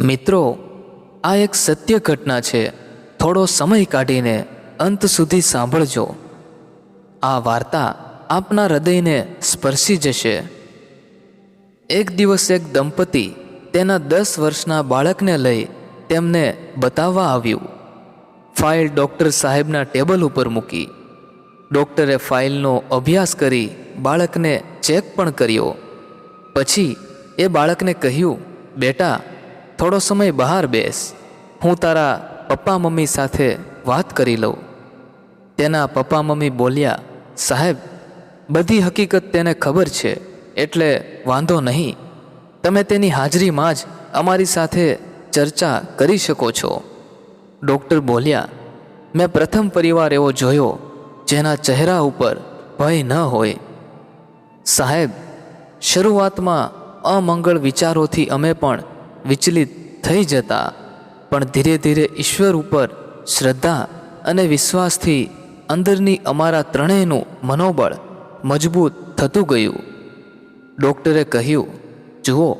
મિત્રો, આ એક સત્ય ઘટના છે. થોડો સમય કાઢીને અંત સુધી સાંભળજો. આ વાર્તા આપના હૃદયને સ્પર્શી જશે. એક દિવસ એક દંપતી તેના દસ વર્ષના બાળકને લઈ તેમને બતાવવા આવ્યું. ફાઇલ ડૉક્ટર સાહેબના ટેબલ ઉપર મૂકી. ડૉક્ટરે ફાઇલનો અભ્યાસ કરી બાળકને ચેક પણ કર્યો. પછી એ બાળકને કહ્યું, બેટા થોડો સમય બહાર બેસ. હું તારા પપ્પા મમ્મી સાથે વાત કરી લઉં. તેના પપ્પા મમ્મી બોલ્યા, સાહેબ, બધી હકીકત તેને ખબર છે, એટલે વાંધો નહીં. તમે તેની હાજરીમાં જ અમારી સાથે ચર્ચા કરી શકો છો. ડૉક્ટર બોલ્યા, મેં પ્રથમ પરિવાર એવો જોયો, જેના ચહેરા ઉપર ભય ન હોય. સાહેબ, શરૂઆતમાં અમંગળ વિચારોથી અમે પણ વિચલિત થઈ જતા, પણ ધીરે ધીરે ઈશ્વર ઉપર શ્રદ્ધા અને વિશ્વાસથી અંદરની અમારા ત્રણેયનું મનોબળ મજબૂત થતું ગયું. ડૉક્ટરે કહ્યું, જુઓ,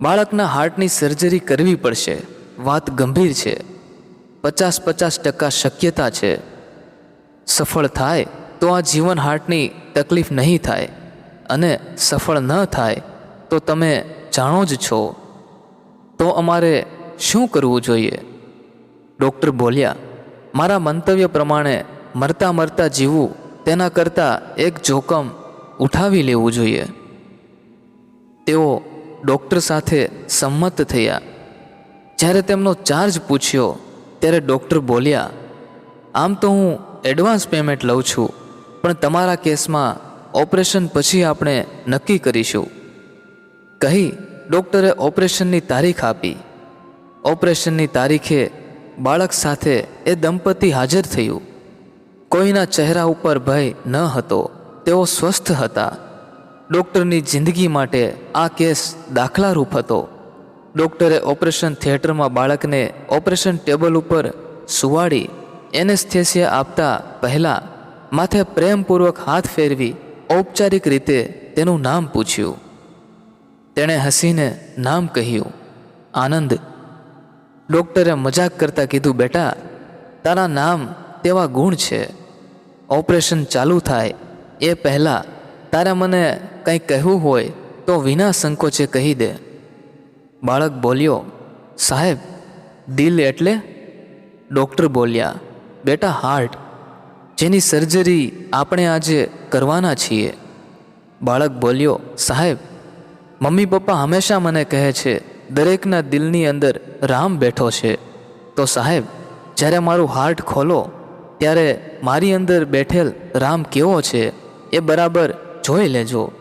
બાળકના હાર્ટની સર્જરી કરવી પડશે. વાત ગંભીર છે. પચાસ પચાસ ટકા શક્યતા છે. સફળ થાય તો આ જીવન હાર્ટની તકલીફ નહીં થાય અને સફળ ન થાય તો તમે જાણો જ છો. તો અમારે શું કરવું જોઈએ? ડૉક્ટર બોલ્યા, મારા મંતવ્ય પ્રમાણે મરતા મરતા જીવવું તેના કરતાં એક જોખમ ઉઠાવી લેવું જોઈએ. તેઓ ડૉક્ટર સાથે સંમત થયા. જ્યારે તેમનો ચાર્જ પૂછ્યો, ત્યારે ડૉક્ટર બોલ્યા, આમ તો હું એડવાન્સ પેમેન્ટ લઉં છું, પણ તમારા કેસમાં ઓપરેશન પછી આપણે નક્કી કરીશું. કહી ડૉક્ટરે ઓપરેશનની તારીખ આપી. ઓપરેશનની તારીખે બાળક સાથે એ દંપતી હાજર થયું. કોઈના ચહેરા ઉપર ભય ન હતો, તેઓ સ્વસ્થ હતા. ડૉક્ટરની જિંદગી માટે આ કેસ દાખલારૂપ હતો. ડૉક્ટરે ઓપરેશન થિયેટરમાં બાળકને ઓપરેશન ટેબલ ઉપર સુવાડી, એનેસ્થેસિયા આપતા પહેલાં માથે પ્રેમપૂર્વક હાથ ફેરવી ઔપચારિક રીતે તેનું નામ પૂછ્યું. તેણે હસીને નામ કહ્યું, આનંદ. ડૉક્ટરે મજાક કરતાં કીધું, બેટા, તારા નામ તેવા ગુણ છે. ઓપરેશન ચાલુ થાય. એ પહેલાં તારે મને કંઈ કહેવું હોય તો વિના સંકોચે કહી દે. બાળક બોલ્યો, સાહેબ, દિલ એટલે? ડૉક્ટર બોલ્યા, બેટા, હાર્ટ. જેની સર્જરી આપણે આજે કરવાના છીએ. બાળક બોલ્યો, સાહેબ મમ્મી પપ્પા હંમેશા મને કહે છે, દરેકના દિલની અંદર રામ બેઠો છે. તો સાહેબ, જ્યારે મારું હાર્ટ ખોલો, ત્યારે મારી અંદર બેઠેલ રામ કેવો છે એ બરાબર જોઈ લેજો.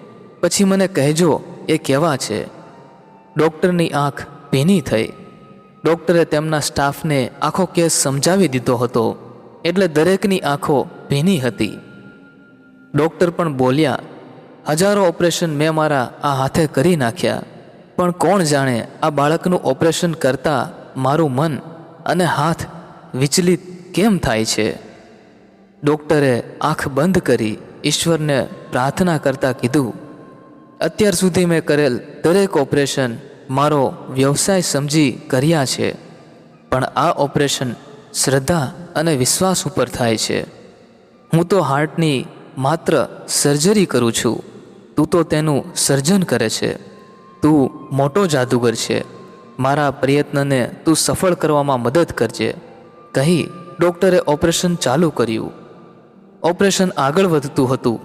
પછી મને કહેજો, એ કેવા છે? ડૉક્ટરની આંખ ભીની થઈ. ડૉક્ટરે તેમના સ્ટાફને આખો કેસ સમજાવી દીધો હતો, એટલે દરેકની આંખો ભીની હતી. ડૉક્ટર પણ બોલ્યા હજારો ઓપરેશન મેં મારા આ હાથે કરી નાખ્યા. પણ કોણ જાણે આ બાળકનું ઓપરેશન કરતાં મારું મન અને હાથ વિચલિત કેમ થાય છે? ડૉક્ટરે આંખ બંધ કરી ઈશ્વરને પ્રાર્થના કરતાં કીધું, અત્યાર સુધી મેં કરેલ દરેક ઓપરેશન મારો વ્યવસાય સમજી કર્યા છે, પણ આ ઓપરેશન શ્રદ્ધા અને વિશ્વાસ ઉપર થાય છે. હું તો હાર્ટની માત્ર સર્જરી કરું છું. તું તો તેનું સર્જન કરે છે. તું મોટો જાદુગર છે. મારા પ્રયત્નને તું સફળ કરવામાં મદદ કરજે. કહી ડૉક્ટરે ઓપરેશન ચાલુ કર્યું. ઓપરેશન આગળ વધતું હતું.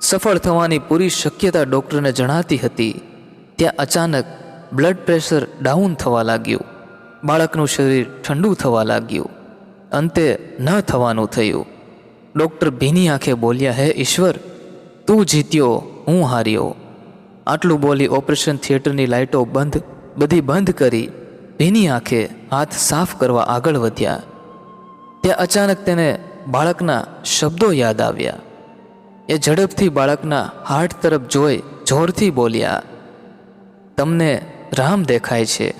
સફળ થવાની પૂરી શક્યતા ડૉક્ટરને જણાતી હતી. ત્યાં અચાનક બ્લડ પ્રેશર ડાઉન થવા લાગ્યું. બાળકનું શરીર ઠંડુ થવા લાગ્યું. અંતે ન થવાનું થયું. ડૉક્ટર ભીની આંખે બોલ્યા, હે ઈશ્વર, તું જીત્યો. હું હાર્યો. આટલું બોલી ઓપરેશન થિયેટરની લાઇટો બંધ, બધી બંધ કરી ભીની આંખે હાથ સાફ કરવા આગળ વધ્યા. ત્યાં અચાનક તેને બાળકના શબ્દો યાદ આવ્યા. એ ઝડપથી બાળકના હાર્ટ તરફ જોઈ, જોરથી બોલ્યા, તમને રામ દેખાય છે.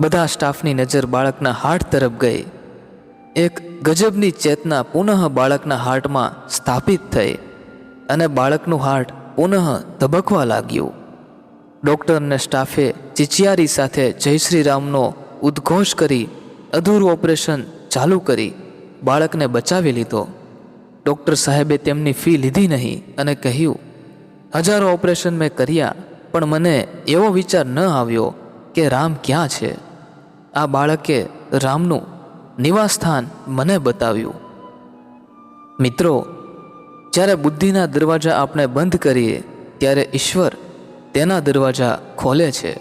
બધા સ્ટાફની નજર બાળકના હાર્ટ તરફ ગઈ. એક ગજબની ચેતના પુનઃ બાળકના હાર્ટમાં સ્થાપિત થઈ. અને બાળકનું હાર્ટ પુનઃ ધબકવા લાગ્યું. ડૉક્ટર અને સ્ટાફે ચિચિયારી સાથે જય શ્રી રામનો ઉદ્ઘોષ કરી અધૂરું ઓપરેશન ચાલુ કરી બાળકને બચાવી લીધો. ડૉક્ટર સાહેબે તેમની ફી લીધી નહીં અને કહ્યું, હજારો ઓપરેશન મેં કર્યા, પણ મને એવો વિચાર ન આવ્યો કે રામ ક્યાં છે. આ બાળકે રામનું નિવાસસ્થાન મને બતાવ્યું. મિત્રો જ્યારે બુદ્ધિના દરવાજા આપણે બંધ કરીએ, ત્યારે ઈશ્વર તેના દરવાજા ખોલે છે.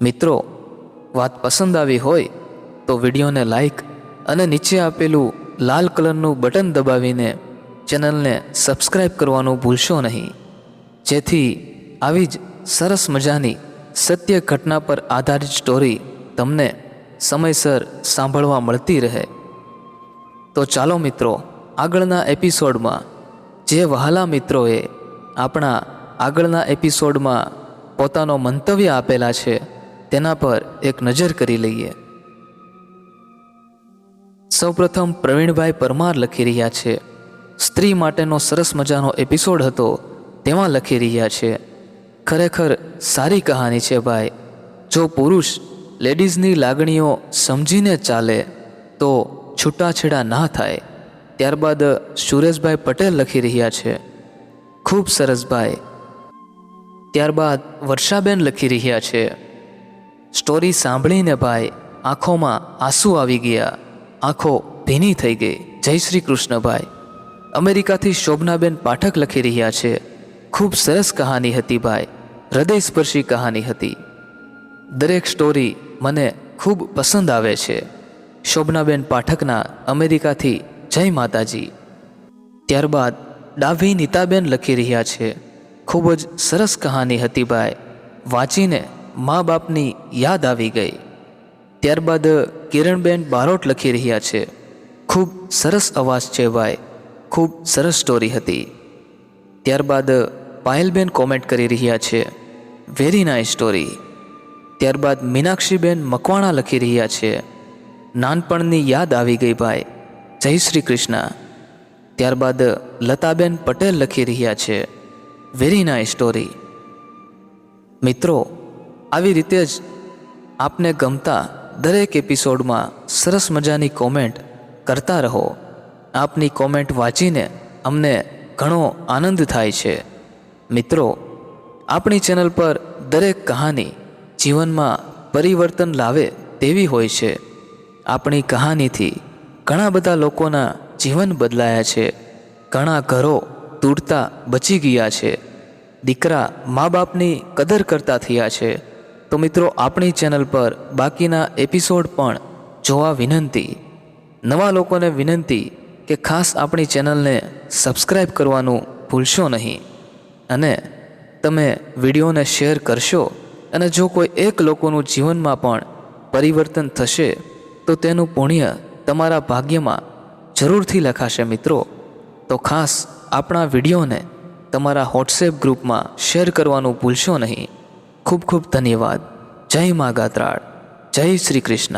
મિત્રો, વાત પસંદ આવી હોય તો વિડીયોને લાઈક અને નીચે આપેલું લાલ કલરનું બટન દબાવીને ચેનલને સબસ્ક્રાઈબ કરવાનું ભૂલશો નહીં. જેથી આવી જ સરસ મજાની સત્ય ઘટના પર આધારિત સ્ટોરી તમને સમયસર સાંભળવા મળતી રહે. તો ચાલો મિત્રો આગળના એપિસોડમાં જે વહાલા મિત્રોએ આપણા આગળના એપિસોડમાં પોતાનો મંતવ્ય આપેલા છે, તેના પર એક નજર કરી લઈએ. સૌપ્રથમ પ્રવીણભાઈ પરમાર લખી રહ્યા છે, સ્ત્રી માટેનો સરસ મજાનો એપિસોડ હતો, તેમાં લખી રહ્યા છે, ખરેખર સારી કહાની છે ભાઈ, જો પુરુષ લેડીઝની લાગણીઓ સમજીને ચાલે, તો છૂટાછેડા ના થાય. ત્યારબાદ સુરેશભાઈ પટેલ લખી રહ્યા છે. ખૂબ સરસ ભાઈ. ત્યારબાદ વર્ષાબેન લખી રહ્યા છે. સ્ટોરી સાંભળીને ભાઈ આંખોમાં આંસુ આવી ગયા. આંખો ભીની થઈ ગઈ. જય શ્રી કૃષ્ણભાઈ અમેરિકાથી શોભનાબેન પાઠક લખી રહ્યા છે. ખૂબ સરસ કહાની હતી ભાઈ. હૃદયસ્પર્શી કહાની હતી. દરેક સ્ટોરી મને ખૂબ પસંદ આવે છે. શોભનાબેન પાઠકના અમેરિકાથી જય માતાજી. ત્યારબાદ ડાભી નીતાબેન લખી રહ્યા છે, ખૂબ જ સરસ કહાની હતી ભાઈ, વાંચીને મા બાપની યાદ આવી ગઈ. ત્યારબાદ કિરણબેન બારોટ લખી રહ્યા છે, ખૂબ સરસ અવાજ છે ભાઈ, ખૂબ સરસ સ્ટોરી હતી. ત્યારબાદ પાયલબેન કોમેન્ટ કરી રહ્યા છે વેરી નાઇસ સ્ટોરી ત્યારબાદ મીનાક્ષીબેન મકવાણા લખી રહ્યા છે, નાનપણની યાદ આવી ગઈ ભાઈ જય શ્રી કૃષ્ણ. ત્યારબાદ લતાબેન પટેલ લખી રહ્યા છે. વેરી નાઇસ સ્ટોરી મિત્રો, આવી રીતે જ આપને ગમતા દરેક એપિસોડમાં સરસ મજાની કોમેન્ટ કરતા રહો. આપની કોમેન્ટ વાંચીને અમને ઘણો આનંદ થાય છે. મિત્રો, આપણી ચેનલ પર દરેક કહાની જીવનમાં પરિવર્તન લાવે તેવી હોય છે. આપણી કહાનીથી ઘણા બધા લોકોના જીવન બદલાયા છે. ઘણા ઘરો તૂટતા બચી ગયા છે. દીકરા મા બાપની કદર કરતા થયા છે. તો મિત્રો, આપણી ચેનલ પર બાકીના એપિસોડ પણ જોવા વિનંતી. નવા લોકોને વિનંતી કે ખાસ આપણી ચેનલને સબસ્ક્રાઈબ કરવાનું ભૂલશો નહીં. અને તમે વિડીયોને શેર કરશો અને જો કોઈ એક લોકોનું જીવનમાં પણ પરિવર્તન થશે, તો તેનું પુણ્ય તમારા ભાગ્યમાં જરૂરથી લખાશે મિત્રો. તો ખાસ આપણા વિડીયોને તમારા વોટ્સએપ ગ્રુપમાં શેર કરવાનું ભૂલશો નહીં. ખૂબ ખૂબ ધન્યવાદ. જય મા ગાત્રાળ. જય શ્રી કૃષ્ણ.